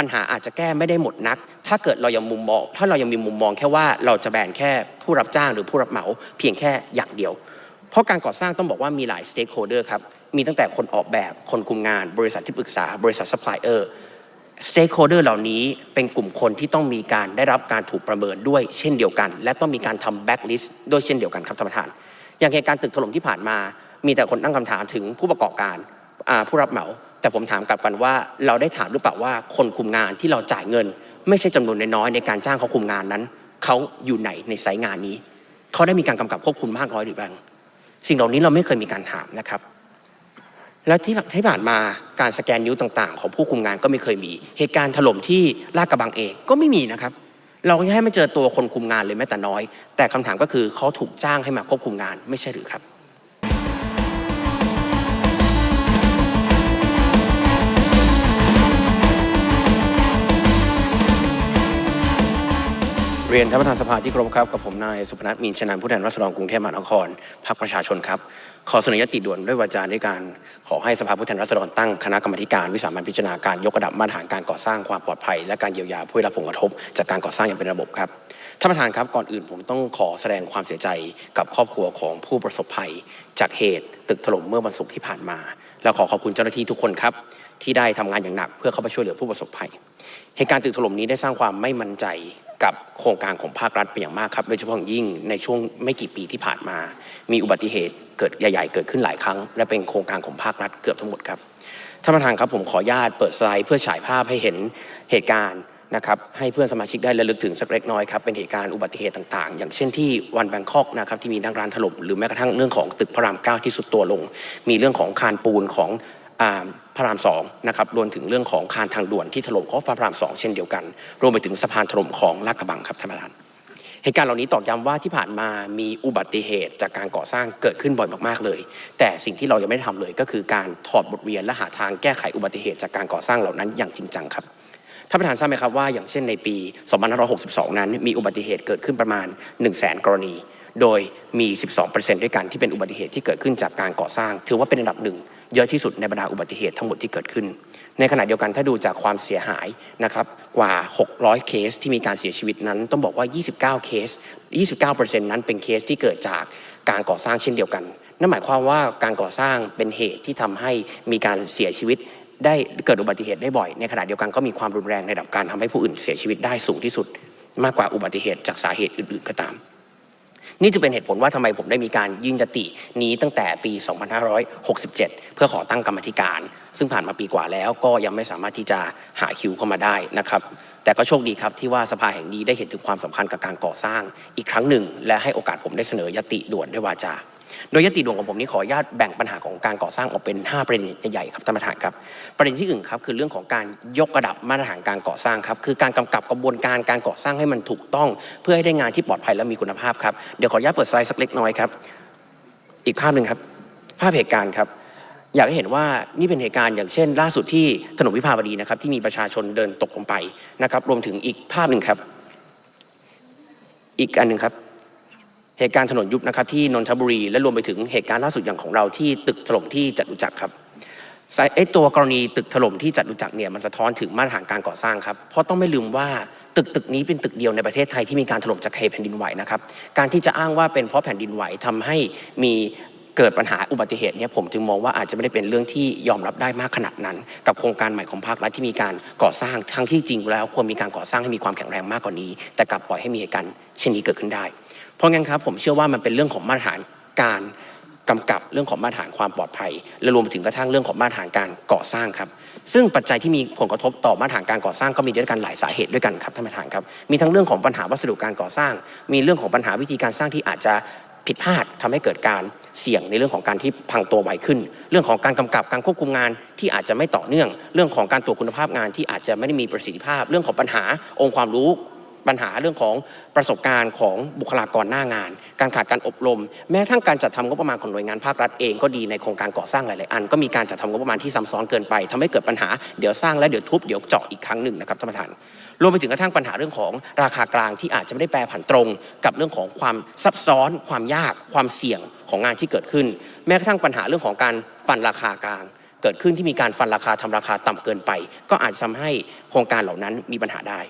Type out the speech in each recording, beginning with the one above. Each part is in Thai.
ปัญหาอาจจะแก้ไม่ได้หมดนัก ถ้าเกิดเรายังมุมมองถ้าเรายังมีมุมมองแค่ว่าเราจะแบนแค่ผู้รับจ้างหรือผู้รับเหมาเพียงแค่อย่างเดียว เพราะการก่อสร้างต้องบอกว่ามีหลายสเต็กโฮเดอร์ครับมีตั้งแต่คนออกแบบคนคุมงาน บริษัทที่ปรึกษา บริษัทซัพพลายเออร์สเต็กโฮเดอร์เหล่านี้เป็นกลุ่มคนที่ต้องมีการได้รับการถูกประเมินด้วยเช่นเดียวกัน และต้องมีการทำแบ็กลิสต์ด้วยเช่นเดียวกันครับท่านประธาน อย่างเหตุการณ์ตึกถล่มที่ผ่านมา มีแต่คนตั้งคำถามถึงผู้ประกอบการอ่าผู้รับเหมา แต่ผมถามกลับกันว่าเราได้ถามหรือเปล่าว่าคนคุมงานที่เราจ่ายเงิน ไม่ใช่จำนวนน้อยในการจ้างเขาคุมงานนั้น เขาอยู่ไหนในไซต์งานนี้ เขาได้มีการกำกับควบคุมมากน้อยหรือเปล่าสิ่งเหล่านี้เราไม่เคยมีการถามนะครับ แล้วที่ที่ผ่านมาการสแกนนิ้วต่างๆ ของผู้คุมงานก็ไม่เคยมี เหตุการณ์ถล่มที่ลาดกระบังเองก็ไม่มีนะครับ เราก็ให้ไม่เจอตัวคนคุมงานเลยแม้แต่น้อย แต่คำถามก็คือเขาถูกจ้างให้มาควบคุมงานไม่ใช่หรือครับ เรียนท่านประธานสภาที่เคารพครับกับผมนายสุพนัทมีนชนันผู้แทนรัษฎรกรุงเทพมหานครพรรคประชาชนครับ ขอเสนอยติด่วนด้วยวาจาด้วยการขอให้สภาผู้แทนราษฎรตั้งคณะกรรมการวิสามัญพิจารณาการยกระดับมาตรฐานการก่อสร้างความปลอดภัย และการเยียวยาผู้ได้รับผลกระทบ จากการก่อสร้างอย่างเป็นระบบครับท่านประธานครับก่อนอื่นผมต้องขอแสดงความเสียใจกับครอบครัวของผู้ประสบภัย จากเหตุตึกถล่มเมื่อวันศุกร์ที่ผ่านมา และขอขอบคุณเจ้าหน้าที่ทุกคนครับที่ได้ทำงานอย่างหนัก เพื่อเข้าไปช่วยเหลือผู้ประสบภัยเหตุการณ์ตึกถล่มนี้ได้สร้างความไม่มั่นใจ กับโครงการของภาครัฐเป็นอย่างมากครับ โดยเฉพาะอย่างยิ่งในช่วงไม่กี่ปีที่ผ่านมา มีอุบัติเหตุเกิดใหญ่ ๆ เกิดขึ้นหลายครั้ง และเป็นโครงการของภาครัฐเกือบทั้งหมดครับท่านประธานครับผมขออนุญาตเปิดสไลด์เพื่อฉายภาพให้เห็นเหตุการณ์นะครับให้เพื่อนสมาชิกได้ระลึกถึงสักเล็กน้อยครับเป็นเหตุการณ์อุบัติเหตุต่างๆ อย่างเช่นที่วันแบงคอกนะครับที่มีนักร้านถล่มหรือแม้กระทั่งเรื่องของตึกพระรามเก้าที่สุดตัวลง มีเรื่องของคานปูนของอ่า ระรามสองนะครับรวมถึงเรื่องของคานทางด่วนที่ถล่มของพระรามสองเช่นเดียวกัน รวมไปถึงสะพานถล่มของลาดกระบังครับท่านประธานเหตุการณ์เหล่านี้ตอกย้ำว่าที่ผ่านมามีอุบัติเหตุจากการก่อสร้างเกิดขึ้นบ่อยมากๆเลย แต่สิ่งที่เรายังไม่ได้ทำเลยก็คือการถอดบทเรียนและหาทางแก้ไขอุบัติเหตุจากการก่อสร้างเหล่านั้นอย่างจริงจังครับท่านประธานทราบไหมครับว่าอย่างเช่นในปี 2562 นั้น มีอุบัติเหตุเกิดขึ้นประมาณ 1 0 0 0 0แสนกรณี โดยมี 12%ด้วยกันที่เป็นอุบัติเหตุที่เกิดขึ้นจากการก่อสร้าง ถือว่าเป็นอันดับหนึ่ง เยอะที่สุดในบรรดาอุบัติเหตุทั้งหมดที่เกิดขึ้น ในขณะเดียวกันถ้าดูจากความเสียหายนะครับกว่า 600 เคสที่มีการเสียชีวิตนั้น ต้องบอกว่า 29 เคส 29%นั้นเป็นเคสที่เกิดจากการก่อสร้างเช่นเดียวกัน นั่นหมายความว่าการก่อสร้างเป็นเหตุที่ทำให้มีการเสียชีวิตได้เกิดอุบัติเหตุได้บ่อย ในขณะเดียวกันก็มีความรุนแรงในระดับการทำให้ผู้อื่นเสียชีวิตได้สูงที่สุด มากกว่าอุบัติเหตุจากสาเหตุอื่น ๆ ก็ตาม นี่จะเป็นเหตุผลว่าทำไมผมได้มีการยื่นยตินี้ตั้งแต่ปี 2567 เพื่อขอตั้งกรรมธิการ ซึ่งผ่านมาปีกว่าแล้วก็ยังไม่สามารถที่จะหาคิวเข้ามาได้นะครับ แต่ก็โชคดีครับที่ว่าสภาแห่งนี้ได้เห็นถึงความสำคัญกับการก่อสร้างอีกครั้งหนึ่ง และให้โอกาสผมได้เสนอยติด่วนด้วยวาจา โดยยติด่วนของผมนี้ขออนุญาตแบ่งปัญหาของการก่อสร้างออกเป็น 5 ประเด็นใหญ่ๆครับท่านประธานครับ ประเด็นที่หนึ่งครับคือเรื่องของการยกระดับมาตรฐานการก่อสร้างครับคือการกำกับกระบวนการการก่อสร้างให้มันถูกต้อง เพื่อให้ได้งานที่ปลอดภัยและมีคุณภาพครับเดี๋ยวขออนุญาตเปิดสไลด์สักเล็กน้อยครับอีกภาพหนึ่งครับภาพเหตุการณ์ครับอยากให้เห็นว่านี่เป็นเหตุการณ์อย่างเช่น ล่าสุดที่ถนนวิภาวดีนะครับที่มีประชาชนเดินตกลงไปนะครับรวมถึงอีกภาพหนึ่งครับ อีกอันหนึ่งครับ เหตุการณ์ถนนยุบนะครับที่นนทบุรี และรวมไปถึงเหตุการณ์ล่าสุดอย่างของเราที่ตึกถล่มที่จตุจักรครับไอ้ตัวกรณีตึกถล่มที่จตุจักรเนี่ยมันสะท้อนถึงมาตรฐานการก่อสร้างครับเพราะต้องไม่ลืมว่าตึกตึกนี้เป็นตึกเดียวในประเทศไทยที่มีการถล่มจากเหตุแผ่นดินไหวนะครับการที่จะอ้างว่าเป็นเพราะแผ่นดินไหวทำให้มีเกิดปัญหาอุบัติเหตุเนี่ยผมจึงมองว่าอาจจะไม่ได้เป็นเรื่องที่ยอมรับได้มากขนาดนั้น กับโครงการใหม่ของภาครัฐที่มีการก่อสร้างทั้งที่จริงแล้วควรมีการก่อสร้างให้มีความแข็งแรงมากกว่านี้ แต่กลับปล่อยให้มีเหตุการณ์เช่นนี้เกิดขึ้นได้ เพราะงั้นครับผมเชื่อว่ามันเป็นเรื่องของมาตรฐานการกำกับเรื่องของมาตรฐานความปลอดภัย และรวมถึงกระทั่งเรื่องของมาตรฐานการก่อสร้างครับ ซึ่งปัจจัยที่มีผลกระทบต่อมาตรฐานการก่อสร้างก็มีด้วยกันหลายสาเหตุด้วยกันครับท่านประธานครับ มีทั้งเรื่องของปัญหาวัสดุการก่อสร้าง มีเรื่องของปัญหาวิธีการสร้างที่อาจจะผิดพลาดทำให้เกิดการเสี่ยงในเรื่องของการที่พังตัวไวขึ้น เรื่องของการกำกับการควบคุมงานที่อาจจะไม่ต่อเนื่อง เรื่องของการตรวจคุณภาพงานที่อาจจะไม่ได้มีประสิทธิภาพ เรื่องของปัญหาองค์ความรู้ ปัญหาเรื่องของประสบการณ์ของบุคลากรหน้างาน การขาดการอบรม แม้ทั้งการจัดทำงบประมาณของหน่วยงานภาครัฐเองก็ดีในโครงการก่อสร้างหลาย ๆ อัน ก็มีการจัดทำงบประมาณที่ซ้ำซ้อนเกินไปทำให้เกิดปัญหาเดี๋ยวสร้างแล้วเดี๋ยวทุบเดี๋ยวเจาะอีกครั้งหนึ่งนะครับท่านประธานรวมไปถึงกระทั่งปัญหาเรื่องของราคากลางที่อาจจะไม่ได้แปรผันตรง กับเรื่องของความซับซ้อน ความยาก ความเสี่ยงของงานที่เกิดขึ้น แม้กระทั่งปัญหาเรื่องของการฟันราคากลางเกิดขึ้นที่มีการฟันราคาทำราคาต่ำเกินไป ก็อาจจะทำให้โครงการเหล่านั้นมีปัญหาได้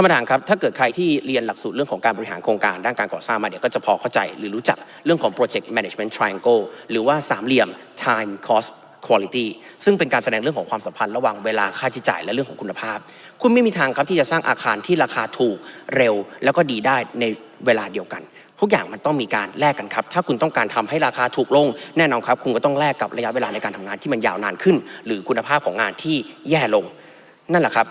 ธรรมดานครับถ้าเกิดใครที่เรียนหลักสูตรเรื่องของการบริหารโครงการด้านการก่อสร้างมาเนี่ยก็จะพอเข้าใจหรือรู้จักเรื่องของ project management triangle หรือว่าสามเหลี่ยม time cost quality ซึ่งเป็นการแสดงเรื่องของความสัมพันธ์ระหว่างเวลาค่าใช้จ่ายและเรื่องของคุณภาพ คุณไม่มีทางครับที่จะสร้างอาคารที่ราคาถูกเร็ว แล้วก็ดีได้ในเวลาเดียวกัน ทุกอย่างมันต้องมีการแลกกันครับ ถ้าคุณต้องการทำให้ราคาถูกลง แน่นอนครับ คุณก็ต้องแลกกับระยะเวลาในการทำงานที่มันยาวนานขึ้น หรือคุณภาพของงานที่แย่ลง นั่นแหละครับ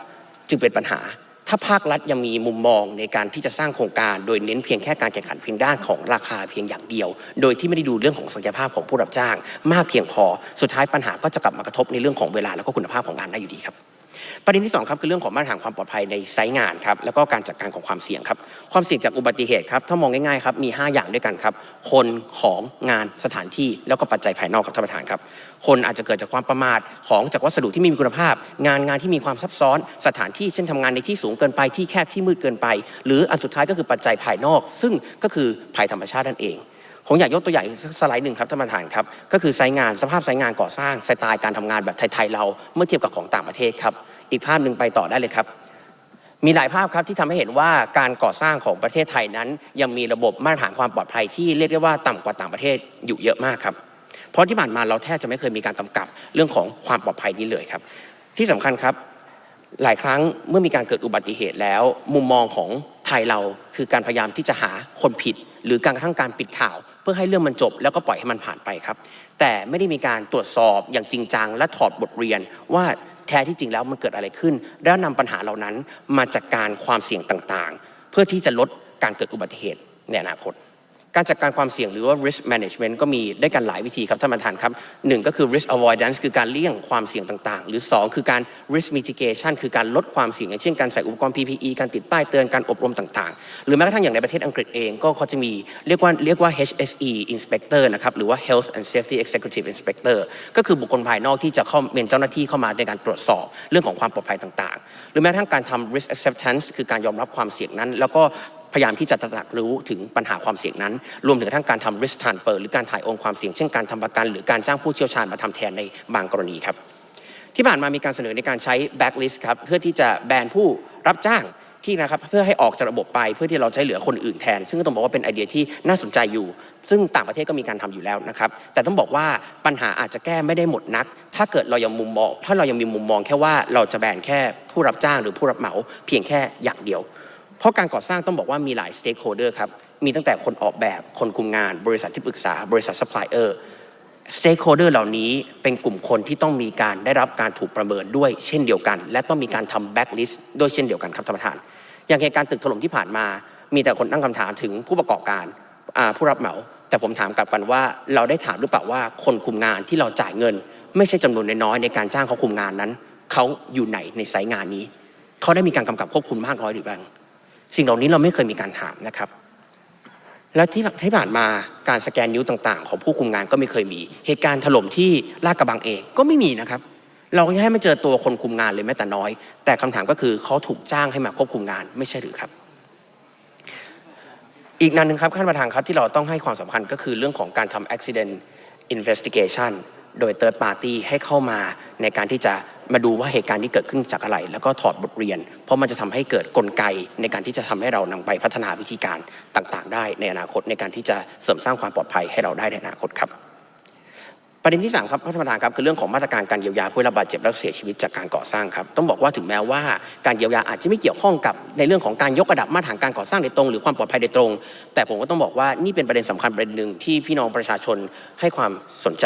จึงเป็นปัญหา ถ้าภาครัฐยังมีมุมมองในการที่จะสร้างโครงการ โดยเน้นเพียงแค่การแข่งขันเพียงด้านของราคาเพียงอย่างเดียว โดยที่ไม่ได้ดูเรื่องของศักยภาพของผู้รับจ้าง มากเพียงพอ สุดท้ายปัญหาก็จะกลับมากระทบในเรื่องของเวลาแล้วก็คุณภาพของงานได้อยู่ดีครับ ประเด็นที่สองครับคือเรื่องของมาตรฐานความปลอดภัยในไซต์งานครับแล้วก็การจัดการของความเสี่ยงครับความเสี่ยงจากอุบัติเหตุครับถ้ามองง่ายๆครับมี 5 อย่างด้วยกันครับคนของงานสถานที่แล้วก็ปัจจัยภายนอกครับท่านประธานครับคนอาจจะเกิดจากความประมาทของจากวัสดุที่ไม่มีคุณภาพ งานงานที่มีความซับซ้อน สถานที่เช่นทำงานในที่สูงเกินไปที่แคบที่มืดเกินไป หรืออันสุดท้ายก็คือปัจจัยภายนอก ซึ่งก็คือภัยธรรมชาตินั่นเอง ผมอยากยกตัวอย่างอีกสไลด์หนึ่งครับท่านประธานครับ ก็คือไซงานสภาพไซงานก่อสร้างสไตล์การทำงานแบบไทยๆเราเมื่อเทียบกับของต่างประเทศครับ อีกภาพหนึ่งไปต่อได้เลยครับ มีหลายภาพครับที่ทำให้เห็นว่าการก่อสร้างของประเทศไทยนั้น ยังมีระบบมาตรฐานความปลอดภัยที่เรียกได้ว่าต่ำกว่าต่างประเทศอยู่เยอะมากครับเพราะที่ผ่านมาเราแทบจะไม่เคยมีการกำกับเรื่องของความปลอดภัยนี้เลยครับ ที่สำคัญครับหลายครั้งเมื่อมีการเกิดอุบัติเหตุแล้ว มุมมองของไทยเราคือการพยายามที่จะหาคนผิด หรือการกระทั่งการปิดข่าว เพื่อให้เรื่องมันจบ แล้วก็ปล่อยให้มันผ่านไปครับ แต่ไม่ได้มีการตรวจสอบอย่างจริงจัง และถอดบทเรียนว่าแท้ที่จริงแล้วมันเกิดอะไรขึ้น แล้วนำปัญหาเหล่านั้นมาจัดการความเสี่ยงต่างๆ เพื่อที่จะลดการเกิดอุบัติเหตุในอนาคต การจัดการความเสี่ยงหรือว่า risk management ก็มีได้กันหลายวิธีครับท่านประธานครับหนึ่งก็คือ risk avoidance คือการเลี่ยงความเสี่ยงต่างๆ หรือ 2 คือการ risk mitigation คือการลดความเสี่ยงอย่างเช่นการใส่อุปกรณ์ PPE การติดป้ายเตือนการอบรมต่างๆ หรือแม้กระทั่งอย่างในประเทศอังกฤษเองก็เขาจะมีเรียกว่าเรียกว่า HSE inspector นะครับหรือว่า health and safety executive inspector ก็คือบุคคลภายนอกที่จะเข้าเป็นเจ้าหน้าที่เข้ามาในการตรวจสอบเรื่องของความปลอดภัยต่างๆ หรือแม้กระทั่งการทำ risk acceptance คือการยอมรับความเสี่ยงนั้น แล้วก็ พยายามที่จะตระหนักรู้ถึงปัญหาความเสี่ยงนั้น รวมถึงทั่งการทำ risk transfer หรือการถ่ายโอนความเสี่ยงเช่นการทำประกันหรือการจ้างผู้เชี่ยวชาญมาทำแทนในบางกรณีครับ ที่ผ่านมามีการเสนอในการใช้ backlist ครับเพื่อที่จะแบนผู้รับจ้างที่นะครับเพื่อให้ออกจากระบบไปเพื่อที่เราใช้เหลือคนอื่นแทน ซึ่งก็ต้องบอกว่าเป็นไอเดียที่น่าสนใจอยู่ ซึ่งต่างประเทศก็มีการทำอยู่แล้วนะครับแต่ต้องบอกว่าปัญหาอาจจะแก้ไม่ได้หมดนัก ถ้าเกิดเรายังมุมมอง ถ้าเรายังมีมุมมองแค่ว่าเราจะแบนแค่ผู้รับจ้างหรือผู้รับเหมาเพียงแค่อย่างเดียว เพราะการก่อสร้างต้องบอกว่ามีหลาย stakeholder ครับมีตั้งแต่คนออกแบบคนคุมงาน บริษัทที่ปรึกษา บริษัท supplier stakeholder เดอร์เหล่านี้เป็นกลุ่มคนที่ต้องมีการได้รับการถูกประเมินด้วยเช่นเดียวกัน และต้องมีการทำ backlist ด้วยเช่นเดียวกันครับท่านประธาน อย่างเหตุการณ์ตึกถล่มที่ผ่านมา มีแต่คนตั้งคำถามถึงผู้ประกอบการผู้รับเหมา แต่ผมถามกลับกันว่าเราได้ถามหรือเปล่าว่าคนคุมงานที่เราจ่ายเงิน ไม่ใช่จำนวนน้อยในการจ้างเขาคุมงานนั้นเขาอยู่ไหนในไซต์งานนี้เขาได้มีการกำกับควบคุมมากน้อยหรือเปล่า สิ่งเหล่านี้เราไม่เคยมีการถามนะครับ และที่ที่ผ่านมาการสแกนนิ้วต่างๆ ของผู้คุมงานก็ไม่เคยมี เหตุการณ์ถล่มที่ลาดกระบังเองก็ไม่มีนะครับ เรายังให้ไม่เจอตัวคนคุมงานเลยแม้แต่น้อย แต่คำถามก็คือเขาถูกจ้างให้มาควบคุมงานไม่ใช่หรือครับ อีกนันหนึ่งครับขั้นประธานครับที่เราต้องให้ความสำคัญก็คือเรื่องของการทำ accident investigation โดย third party ให้เข้ามาในการที่จะ มาดูว่าเหตุการณ์ที่เกิดขึ้นจากอะไร แล้วก็ถอดบทเรียน เพราะมันจะทำให้เกิดกลไกในการที่จะทำให้เรานำไปพัฒนาวิธีการต่างๆ ได้ในอนาคตในการที่จะเสริมสร้างความปลอดภัยให้เราได้ในอนาคตครับประเด็นที่3ครับท่านประธานครับคือเรื่องของมาตรการการเยียวยาผู้รับบาดเจ็บและเสียชีวิตจากการก่อสร้างครับต้องบอกว่าถึงแม้ว่าการเยียวยาอาจจะไม่เกี่ยวข้องกับในเรื่องของการยกระดับมาตรฐานการก่อสร้างโดยตรง หรือความปลอดภัยโดยตรง แต่ผมก็ต้องบอกว่านี่เป็นประเด็นสำคัญประเด็นหนึ่งที่พี่น้องประชาชนให้ความสนใจ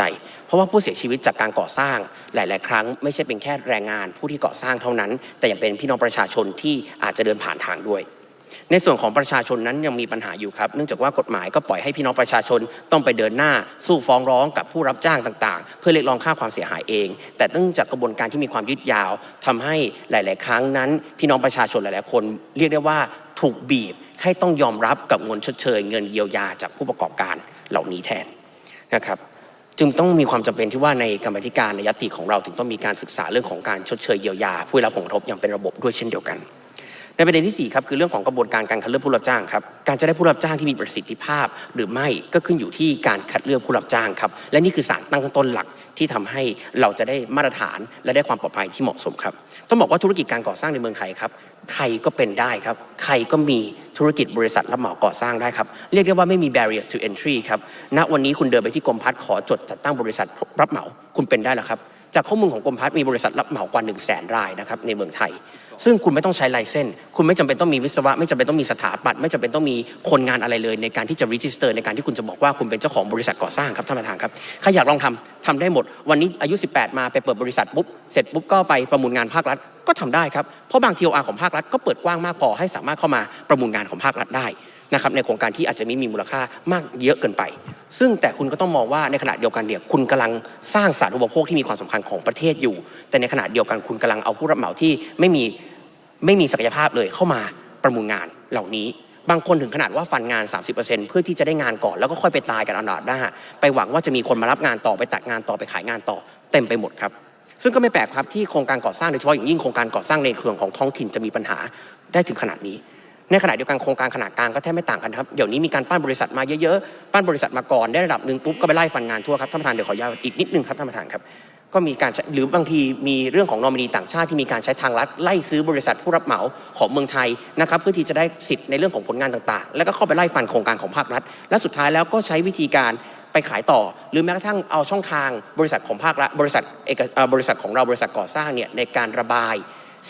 ราะว่าผู้เสียชีวิตจากการก่อสร้างหลาย ๆ ครั้ง ไม่ใช่เป็นแค่แรงงานผู้ที่ก่อสร้างเท่านั้น แต่ยังเป็นพี่น้องประชาชนที่อาจจะเดินผ่านทางด้วย ในส่วนของประชาชนนั้นยังมีปัญหาอยู่ครับ เนื่องจากว่ากฎหมายก็ปล่อยให้พี่น้องประชาชนต้องไปเดินหน้าสู้ฟ้องร้องกับผู้รับจ้างต่าง ๆ เพื่อเรียกร้องค่าความเสียหายเอง แต่เนื่องจากกระบวนการที่มีความยืดยาวทำให้หลาย ๆ ครั้งนั้น พี่น้องประชาชนหลาย ๆ คน เรียกได้ว่าถูกบีบให้ต้องยอมรับกับเงินชดเชย เงินเยียวยาจากผู้ประกอบการเหล่านี้แทนนะครับ จึงต้องมีความจำเป็นที่ว่าในกรรมธิการในยติของเราถึงต้องมีการศึกษาเรื่องของการชดเชยเยียวยา ผู้รับผลกระทบอย่างเป็นระบบด้วยเช่นเดียวกัน ในประเด็นที่ 4 ครับคือเรื่องของกระบวนการการคัดเลือกผู้รับจ้างครับการจะได้ผู้รับจ้างที่มีประสิทธิภาพ หรือไม่ก็ขึ้นอยู่ที่การคัดเลือกผู้รับจ้างครับและนี่คือสารตั้งต้นหลัก ที่ทำให้เราจะได้มาตรฐานและได้ความปลอดภัยที่เหมาะสมครับต้องบอกว่าธุรกิจการก่อสร้างในเมืองไทยครับใครก็เป็นได้ครับ ใครก็มีธุรกิจบริษัทรับเหมาก่อสร้างได้ครับ เรียกได้ว่าไม่มี barriers to entry ครับณวันนี้คุณเดินไปที่กรมพัฒน์ขอจดจัดตั้งบริษัทรับเหมาคุณเป็นได้แล้วครับ จากข้อมูลของกรมพัฒน์มีบริษัทรับเหมากว่า 1 0 0 0 0แสนรายนะครับในเมืองไทย ซึ่งคุณไม่ต้องใช้ไลเซนส์คุณไม่จำเป็นต้องมีวิศวะ ไม่จำเป็นต้องมีสถาปัตย์ไม่จำเป็นต้องมีคนงานอะไรเลย ในการที่จะรีจิสเตอร์ในการที่คุณจะบอกว่าคุณเป็นเจ้าของบริษัทก่อสร้างครับท่านประธานครับใครอยากลองทำทำได้หมด วันนี้อายุ 18 มาไปเปิดบริษัทปุ๊บเสร็จปุ๊บก็ไปประมูลงานภาครัฐก็ทำได้ครับเพราะบาง TOR ของภาครัฐก็เปิดกว้างมากพอให้สามารถเข้ามาประมูลงานของภาครัฐได้ นะครับในโครงการที่อาจจะไม่มีมูลค่ามากเยอะเกินไป ซึ่งแต่คุณก็ต้องมองว่าในขณะเดียวกันเนี่ยคุณกำลังสร้างสาธารณูปโภคที่มีความสำคัญของประเทศอยู่ แต่ในขณะเดียวกันคุณกำลังเอาผู้รับเหมาที่ไม่มีไม่มีศักยภาพเลยเข้ามาประมูลงานเหล่านี้บางคนถึงขนาดว่าฟันงาน 30%เพื่อที่จะได้งานก่อนแล้วก็ค่อยไปตายกันเอาหนาดหน้าไปหวังว่าจะมีคนมารับงานต่อไปตัดงานต่อไปขายงานต่อเต็มไปหมดครับ ซึ่งก็ไม่แปลกครับที่โครงการก่อสร้างโดยเฉพาะอย่างยิ่งโครงการก่อสร้างในเครือของท้องถิ่นจะมีปัญหาได้ถึงขนาดนี้ ในขณะเดียวกันโครงการขนาดกลางก็แทบไม่ต่างกันครับ เดี๋ยวนี้มีการปั้นบริษัทมาเยอะๆ ปั้นบริษัทมาก่อนได้ระดับหนึ่งปุ๊บก็ไปไล่ฟันงานทั่วครับท่านประธานเดี๋ยวขออนุญาตอีกนิดนึงครับท่านประธานครับ ก็มีการหรือบางทีมีเรื่องของนอมินีต่างชาติที่มีการใช้ทางลัดไล่ซื้อบริษัทผู้รับเหมาของเมืองไทยนะครับเพื่อที่จะได้สิทธิ์ในเรื่องของผลงานต่างๆ แล้วก็เข้าไปไล่ฟันโครงการของภาครัฐ และสุดท้ายแล้วก็ใช้วิธีการไปขายต่อ หรือแม้กระทั่งเอาช่องทางบริษัทของภาครัฐบริษัทเอกบริษัทของเราบริษัทก่อสร้างเนี่ยในการระบาย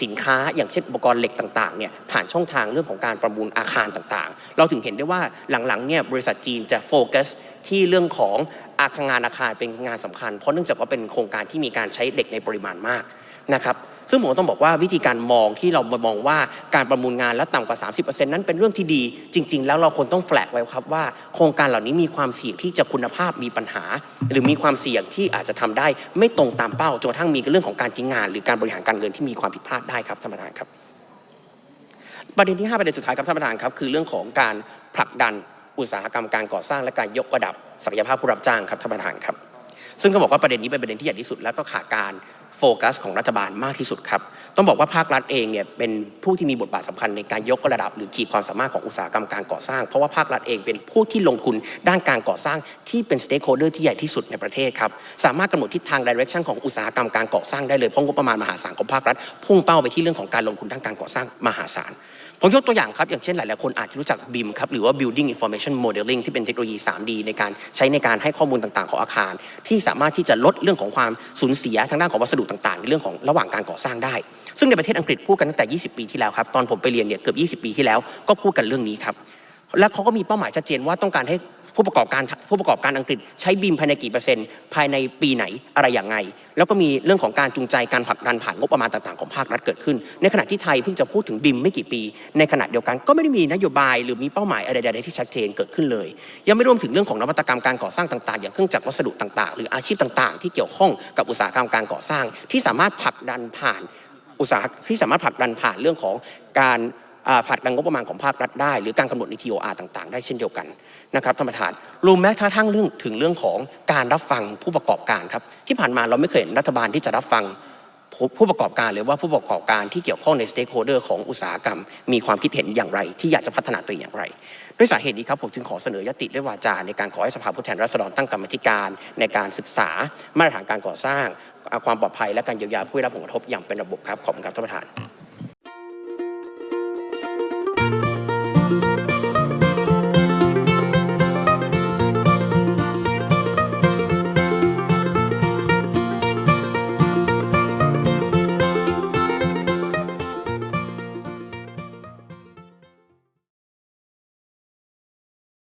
สินค้าอย่างเช่นอุปกรณ์เหล็กต่างๆเนี่ยผ่านช่องทางเรื่องของการประมูลอาคารต่างๆ เราถึงเห็นได้ว่าหลังๆเนี่ยบริษัทจีนจะโฟกัสที่เรื่องของอาคารงานอาคารเป็นงานสำคัญ เพราะเนื่องจากว่าเป็นโครงการที่มีการใช้เด็กในปริมาณมากนะครับ ซึ่งผมต้องบอกว่าวิธีการมองที่เรามองว่าการประมูลงานและต่ำกว่า 30%นั้นเป็นเรื่องที่ดี จริง ๆ แล้วเราควรต้องแฟลกไว้ครับว่า โครงการเหล่านี้มีความเสี่ยงที่จะคุณภาพมีปัญหา หรือมีความเสี่ยงที่อาจจะทำได้ ไม่ตรงตามเป้าจนกระทั่งมีเรื่องของการทิ้งงาน หรือการบริหารการเงินที่มีความผิดพลาดได้ครับท่านประธานครับ ประเด็นที่ 5 ประเด็นสุดท้ายครับท่านประธานครับ คือเรื่องของการผลักดันอุตสาหกรรมการก่อสร้างและการยกระดับศักยภาพผู้รับจ้างครับท่านประธานครับ ซึ่งก็บอกว่าประเด็นนี้เป็นประเด็นที่ใหญ่ที่สุดและก็ขาดการ โฟกัสของรัฐบาลมากที่สุดครับ ต้องบอกว่าภาครัฐเองเนี่ยเป็นผู้ที่มีบทบาทสำคัญในการยกระดับ หรือขีดความสามารถของอุตสาหกรรมการก่อสร้าง เพราะว่าภาครัฐเองเป็นผู้ที่ลงทุนด้านการก่อสร้างที่เป็นสเต็กโฮเดอร์ที่ใหญ่ที่สุดในประเทศครับ สามารถกำหนดทิศทางดิเรกชันของอุตสาหกรรมการก่อสร้างได้เลยเพราะงบประมาณมหาศาลของภาครัฐ พุ่งเป้าไปที่เรื่องของการลงทุนด้านการก่อสร้างมหาศาล ผมยกตัวอย่างครับ อย่างเช่นหลาย ๆ คนอาจจะรู้จักบิมครับ หรือว่า Building Information Modeling ที่เป็นเทคโนโลยี 3D ในการใช้ในการให้ข้อมูลต่าง ๆ ของอาคาร ที่สามารถที่จะลดเรื่องของความสูญเสียทางด้านของวัสดุต่าง ๆ ในเรื่องของระหว่างการก่อสร้างได้ ซึ่งในประเทศอังกฤษพูดกันตั้งแต่ 20 ปีที่แล้วครับ ตอนผมไปเรียนเนี่ยเกือบ 20 ปีที่แล้วก็พูดกันเรื่องนี้ครับ และเขาก็มีเป้าหมายชัดเจนว่าต้องการให้ผู้ประกอบการผู้ประกอบการอังกฤษใช้บีมภายในกี่เปอร์เซ็นต์ภายในปีไหนอะไรอย่างไง แล้วก็มีเรื่องของการจูงใจการผลักดันผ่านงบประมาณต่างๆของภาครัฐเกิดขึ้น ในขณะที่ไทยเพิ่งจะพูดถึงบิมไม่กี่ปี ในขณะเดียวกันก็ไม่ได้มีนโยบายหรือมีเป้าหมายอะไรใดๆที่ชัดเจนเกิดขึ้นเลย ยังไม่รวมถึงเรื่องของนวัตกรรมการก่อสร้างต่างๆ อย่างเครื่องจักรวัสดุต่างๆ หรืออาชีพต่างๆ ที่เกี่ยวข้องกับอุตสาหกรรมการก่อสร้าง ที่สามารถผลักดันผ่านอุตสาหที่สามารถผลักดันผ่านเรื่องของการ ผลักดันงบประมาณของภาครัฐได้ หรือการกำหนดใน TOR ต่าง ๆ ได้เช่นเดียวกันนะครับท่านประธานรวมแม้กระทั่งเรื่องถึงเรื่องของการรับฟังผู้ประกอบการครับที่ผ่านมาเราไม่เคยเห็นรัฐบาลที่จะรับฟังผู้ผู้ประกอบการหรือว่าผู้ประกอบการที่เกี่ยวข้องในสเต็กโฮเดอร์ของอุตสาหกรรม มีความคิดเห็นอย่างไร ที่อยากจะพัฒนาตัวเองอย่างไร ด้วยสาเหตุนี้ครับผมจึงขอเสนอยติด้วยวาจาในการขอให้สภาผู้แทนราษฎรตั้งกรรมธิการ ในการศึกษามาตรฐานการก่อสร้าง ความปลอดภัยและการเยียวยาผู้ได้รับผลกระทบอย่างเป็นระบบครับขอบคุณครับท่านประธาน